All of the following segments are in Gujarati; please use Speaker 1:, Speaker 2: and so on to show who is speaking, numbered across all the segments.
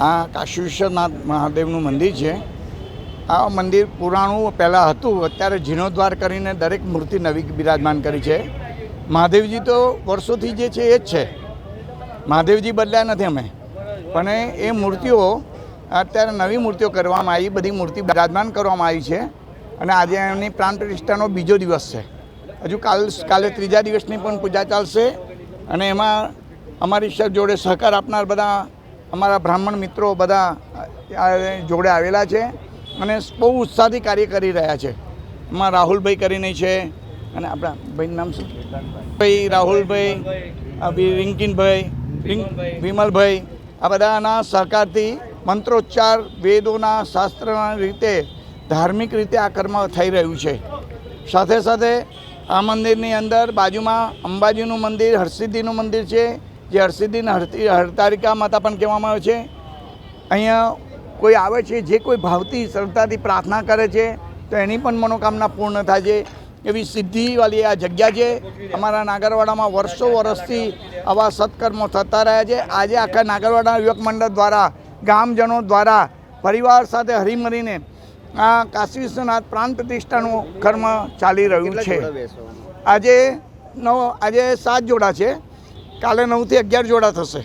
Speaker 1: આ કાશી વિશ્વનાથ મહાદેવનું મંદિર છે. આ મંદિર પુરાણું પહેલાં હતું અત્યારે જીર્ણોદ્વાર કરીને દરેક મૂર્તિ નવી બિરાજમાન કરી છે. મહાદેવજી તો વર્ષોથી જે છે એ જ છે. મહાદેવજી બદલ્યા નથી અમે. પણ એ મૂર્તિઓ અત્યારે નવી મૂર્તિઓ કરવામાં આવી બધી મૂર્તિ બિરાજમાન કરવામાં આવી છે. અને આજે એમની પ્રાણ પ્રતિષ્ઠાનો બીજો દિવસ છે. હજુ કાલ કાલે ત્રીજા દિવસની પણ પૂજા ચાલશે. અને એમાં અમારી જોડે સહકાર આપનાર બધા, અમારા બ્રાહ્મણ મિત્રો બધા જોડે આવેલા છે અને બહુ ઉત્સાહથી કાર્ય કરી રહ્યા છે. એમાં રાહુલભાઈ કરીને છે અને આપણા ભાઈનું નામ શું? ભાઈ રાહુલભાઈ રિંકિનભાઈ, રિંક, વિમલભાઈ, આ બધાના સહકારથી મંત્રોચ્ચાર વેદોના શાસ્ત્રના રીતે, ધાર્મિક રીતે આ કર્મ થઈ રહ્યું છે. સાથે સાથે આ મંદિરની અંદર બાજુમાં અંબાજીનું મંદિર, હરસિદ્ધિનું મંદિર છે. જે હરસિદ્ધિને હરતી હરતારિકા માતા પણ કહેવામાં આવે છે અહીંયા કોઈ આવે છે જે કોઈ ભાવથી સરળતાથી પ્રાર્થના કરે છે તો એની પણ મનોકામના પૂર્ણ થાય છે. એવી સિદ્ધિવાળી આ જગ્યા છે. અમારા નાગરવાડામાં વર્ષો વર્ષથી આવા સત્કર્મો થતા રહ્યા છે. આજે આખા નાગરવાડા યુવક મંડળ દ્વારા ગામજનો દ્વારા પરિવાર સાથે હરીમરીને આ કાશી વિશ્વનાથ પ્રાણ પ્રતિષ્ઠાનું કર્મ ચાલી રહ્યું છે. આજે નવ આજે સાત જોડા છે. કાલે નવથી અગિયાર જોડા થશે.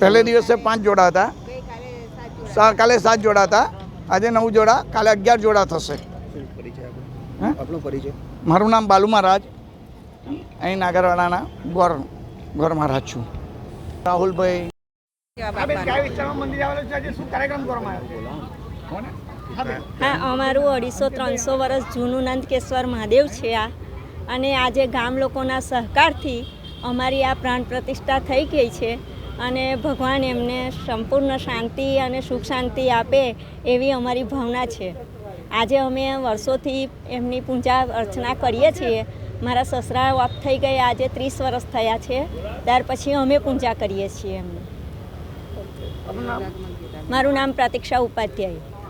Speaker 1: પહેલે દિવસે પાંચ જોડા હતા. કાલે સાત જોડા હતા. આજે નવ જોડા કાલે અગિયાર જોડા થશે. હે? મારું નામ બાલુ મહારાજ. અહીં નાગરવાડાના ગોર ગોર મહારાજ છું. રાહુલભાઈ.
Speaker 2: આ બેન કયા વિસ્તારમાં મંદિર આવેલું છે આજે શું કાર્યક્રમ કરવામાં આવ્યો કોને હા બેન.
Speaker 3: હા અમારું અઢીસો ત્રણસો વર્ષ જૂનું નંદકેશ્વર મહાદેવ છે આ. અને આજે ગામ લોકોના સહકારથી અમારી આ પ્રાણ પ્રતિષ્ઠા થઈ ગઈ છે અને ભગવાન એમને સંપૂર્ણ શાંતિ અને સુખ શાંતિ આપે એવી અમારી ભાવના છે. આજે અમે વર્ષોથી એમની પૂજા અર્ચના કરીએ છીએ. મારા સસરા ઓફ થઈ ગયા આજે ત્રીસ વર્ષ થયા છે. ત્યાર પછી અમે પૂજા કરીએ છીએ એમને. મારું નામ પ્રતિક્ષા ઉપાધ્યાય.